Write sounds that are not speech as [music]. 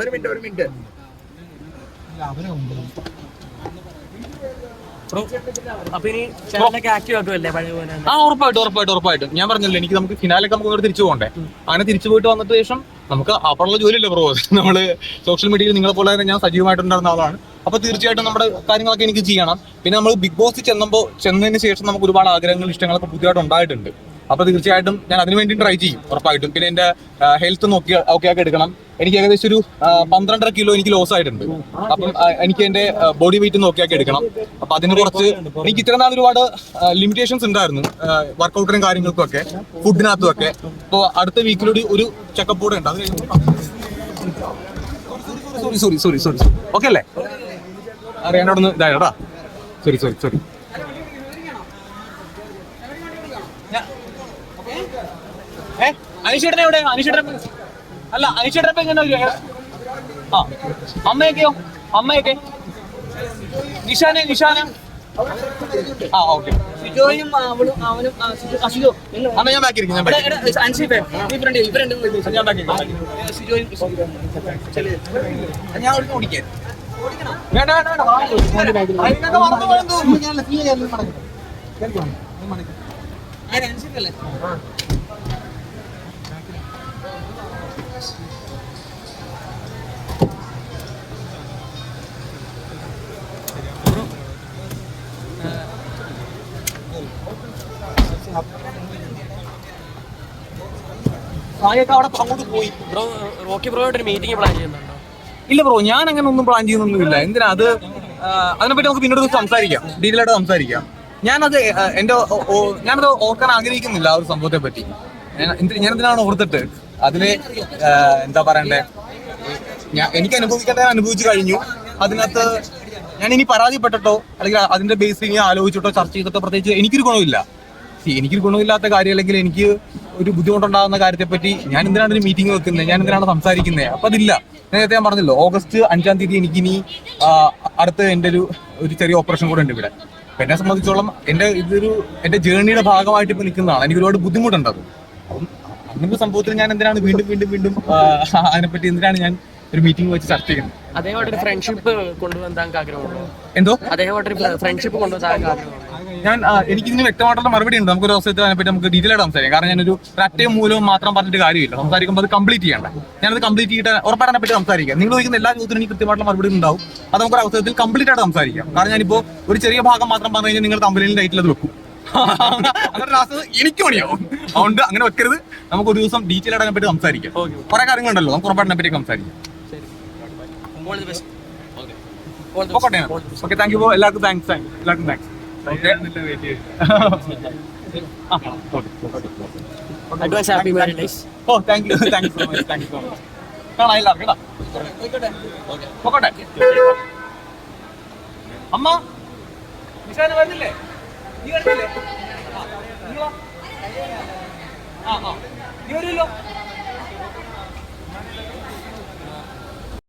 ഒരു മിനിറ്റ് ഒരു മിനിറ്റ്. അപ്പൊ ഇനി ചാനലൊക്കെ ആക്റ്റീവ് ആക്കുമല്ലേ പഴയ പോലെ ആ ഉറപ്പായിട്ടും ഉറപ്പായിട്ട് ഉറപ്പായിട്ട്. ഞാൻ പറഞ്ഞല്ലോ എനിക്ക് നമുക്ക് ഫിനാലൊക്കെ നമുക്ക് തിരിച്ചു പോകണ്ടേ? അങ്ങനെ തിരിച്ചു പോയിട്ട് വന്നിട്ട് ശേഷം നമുക്ക് അപ്പുറമുള്ള ജോലിയല്ലേ ബ്രോ? നമ്മൾ സോഷ്യൽ മീഡിയയിൽ നിങ്ങളെ പോലെ തന്നെ ഞാൻ സജീവമായിട്ടുണ്ടായിരുന്ന ആളാണ്. അപ്പൊ തീർച്ചയായിട്ടും നമ്മുടെ കാര്യങ്ങളൊക്കെ എനിക്ക് ചെയ്യണം. പിന്നെ നമ്മൾ ബിഗ് ബോസ് ചെന്നപ്പോൾ ചെന്നതിന് ശേഷം നമുക്ക് ഒരുപാട് ആഗ്രഹങ്ങൾ ഇഷ്ടങ്ങളൊക്കെ പുതിയതായിട്ട് ഉണ്ടായിട്ടുണ്ട്. അപ്പൊ തീർച്ചയായിട്ടും ഞാൻ അതിനു വേണ്ടി ട്രൈ ചെയ്യും ഉറപ്പായിട്ടും. പിന്നെ എന്റെ ഹെൽത്ത് നോക്കി ഓക്കെ ആക്കി എടുക്കണം. എനിക്ക് ഏകദേശം ഒരു പന്ത്രണ്ടര കിലോ എനിക്ക് ലോസ് ആയിട്ടുണ്ട്. അപ്പം എനിക്ക് എന്റെ ബോഡി വെയിറ്റ് നോക്കിയാക്കി എടുക്കണം. അപ്പൊ അതിന് കുറച്ച് എനിക്ക് ഇത്ര നാൾ ഒരുപാട് ലിമിറ്റേഷൻസ് ഉണ്ടായിരുന്നു വർക്കൗട്ടിനും കാര്യങ്ങൾക്കും ഒക്കെ ഫുഡിനകത്തും ഒക്കെ. അപ്പോൾ അടുത്ത വീക്കിലൊരു ഒരു ചെക്കപ്പ് കൂടെ ഉണ്ട്. അത് sorry sorry sorry sorry okay അല്ലേ? അറിയാനോടൊന്ന് ഇതായിട്ടാ സോറി സോറി സോറി ഏ? അനിഷേട്ടനെ എവിടെ? അനിഷേട്ടൻ അല്ല അനിഷേട്ടൻ ഇപ്പൊ എങ്ങനെ ആ അമ്മയൊക്കെയോ? അമ്മയൊക്കെ? നിഷാനെ നിഷാനെ? ആ ഓക്കെ. സിജോയും അവളും അവനും ഇല്ല. അന്നാ ഞാൻ ബാക്കി ഇരിക്കും ഞാൻ ചെയ്യ്, ഇവരുണ്ട് എന്ന് ഞാൻ ഇരിക്കും സിജോയും ഞാൻ ഒരു ഓടിക്കാൻ വേണ്ട വേണ്ട വേണ്ട. അതിനൊക്കെ മറന്നു പോയെന്ന് തോന്നുന്നു. ആര് അൻസിഫല്ലേ? സായൊക്കെ അവിടെ അങ്ങോട്ട് പോയി. ബ്രോ റോക്കി ബ്രോയുടെ ഒരു മീറ്റിംഗ് പ്ലാൻ ചെയ്യുന്നുണ്ടോ? ഇല്ല ബ്രോ ഞാൻ അങ്ങനെ ഒന്നും പ്ലാൻ ചെയ്യുന്നൊന്നുമില്ല. എന്തിനാ? അത് അതിനെപ്പറ്റി നമുക്ക് പിന്നീട് സംസാരിക്കാം. ഡീറ്റെയിൽ ആയിട്ട് സംസാരിക്കാം. ഞാനത് എന്റെ ഞാനത് ഓർക്കാൻ ആഗ്രഹിക്കുന്നില്ല ആ ഒരു സംഭവത്തെ പറ്റി. ഞാൻ എന്തിനാണ് ഓർത്തിട്ട്? അതിൽ എന്താ പറയണ്ടേ? എനിക്ക് ഞാൻ അനുഭവിച്ചു കഴിഞ്ഞു. അതിനകത്ത് ഞാൻ ഇനി പരാതിപ്പെട്ടിട്ടോ അല്ലെങ്കിൽ അതിന്റെ ബേസിൽ ഇനി ആലോചിച്ചിട്ടോ ചർച്ച ചെയ്തിട്ടോ പ്രത്യേകിച്ച് എനിക്കൊരു ഗുണമില്ല എനിക്കൊരു ഗുണമില്ലാത്ത കാര്യം അല്ലെങ്കിൽ എനിക്ക് ഒരു ബുദ്ധിമുട്ടുണ്ടാകുന്ന കാര്യത്തെ പറ്റി ഞാൻ എന്തിനാണ് ഒരു മീറ്റിംഗ് വെക്കുന്നത് ഞാൻ എന്തിനാണ് സംസാരിക്കുന്നത് അപ്പൊ അതില്ല. നേരത്തെ ഞാൻ പറഞ്ഞല്ലോ ഓഗസ്റ്റ് അഞ്ചാം തീയതി എനിക്ക് ഇനി അടുത്ത് എന്റെ ഒരു ഒരു ചെറിയ ഓപ്പറേഷൻ കൂടെ ഉണ്ട് ഇവിടെ. എന്നെ സംബന്ധിച്ചോളം എന്റെ ഇതൊരു എന്റെ ജേർണിയുടെ ഭാഗമായിട്ട് ഇപ്പൊ നിൽക്കുന്നതാണ്. എനിക്ക് ഒരുപാട് ബുദ്ധിമുട്ടുണ്ട് അത് അപ്പം അങ്ങനൊരു സംഭവത്തിൽ ഞാൻ എന്തിനാണ് വീണ്ടും വീണ്ടും വീണ്ടും അതിനെപ്പറ്റി എന്തിനാണ് ഞാൻ ഒരു മീറ്റിംഗ് വെച്ച് ചർച്ച ചെയ്യുന്നത്? ഫ്രണ്ട്ഷിപ്പ് കൊണ്ടുവന്ന് താങ്കൾക്ക് ആഗ്രഹമുണ്ടോ? എന്തോ? ഫ്രണ്ട്ഷിപ്പ് കൊണ്ടുവന്ന് താങ്കൾക്ക് ആഗ്രഹമുണ്ടോ? ഞാൻ എനിക്ക് ഇതിന് വ്യക്തമായിട്ടുള്ള മറുപടി ഉണ്ട്. നമുക്ക് ഒരു ദിവസത്തെ അതിനെപ്പറ്റി നമുക്ക് ഡീറ്റെയിൽ ആയിട്ട് സംസാരിക്കാം. കാരണം ഞാനൊരു ഒരറ്റയും മൂലം മാത്രം പറഞ്ഞിട്ട് കാര്യമില്ല. സംസാരിക്കുമ്പോൾ അത് കംപ്ലീറ്റ് ചെയ്യണ്ട. ഞാനത് കംപ്ലീറ്റ് ചെയ്തിട്ട് ഉറപ്പായിട്ട് അതിനെപ്പറ്റി സംസാരിക്കാം. നിങ്ങൾ ചോദിക്കുന്ന എല്ലാ ചോദ്യത്തിനും എനിക്ക് കൃത്യമായിട്ടുള്ള മറുപടി ഉണ്ടാവും. അത് നമുക്ക് ഒരു അവസരത്തിൽ കംപ്ലീറ്റ് ആയിട്ട് സംസാരിക്കാം. കാരണം ഞാനിപ്പോ ഒരു ചെറിയ ഭാഗം മാത്രം പറഞ്ഞു കഴിഞ്ഞാൽ നിങ്ങൾ കമ്പനിയിൽ ടൈറ്റിൽ അത് വെക്കും. [laughs] അങ്ങനെ ലാസ്റ്റ് എനിക്ക് പണിയാവും അതുകൊണ്ട് അങ്ങനെ വെക്കരുത്. നമുക്ക് ഒരു ദിവസം ഡീറ്റെയിൽ ആയിട്ട് പറ്റി സംസാരിക്കാം. കുറെ കാര്യങ്ങളുണ്ടല്ലോ നമുക്ക് ഉറപ്പായിട്ട് പറ്റി സംസാരിക്കാം. All the best okay okay thank you എല്ലാവർക്കും താങ്ക്സ് എല്ലാവർക്കും thanks okay advance happy married days oh thank you thank you so much thank you so much കാണാം എല്ലാവർക്കും കേട്ടോ പോക്കോട്ടെ. അമ്മ നിഷാന വരുന്നില്ലേ? നീ വരുന്നില്ലേ? ആ, ആ. ആ നീ വരുമല്ലോ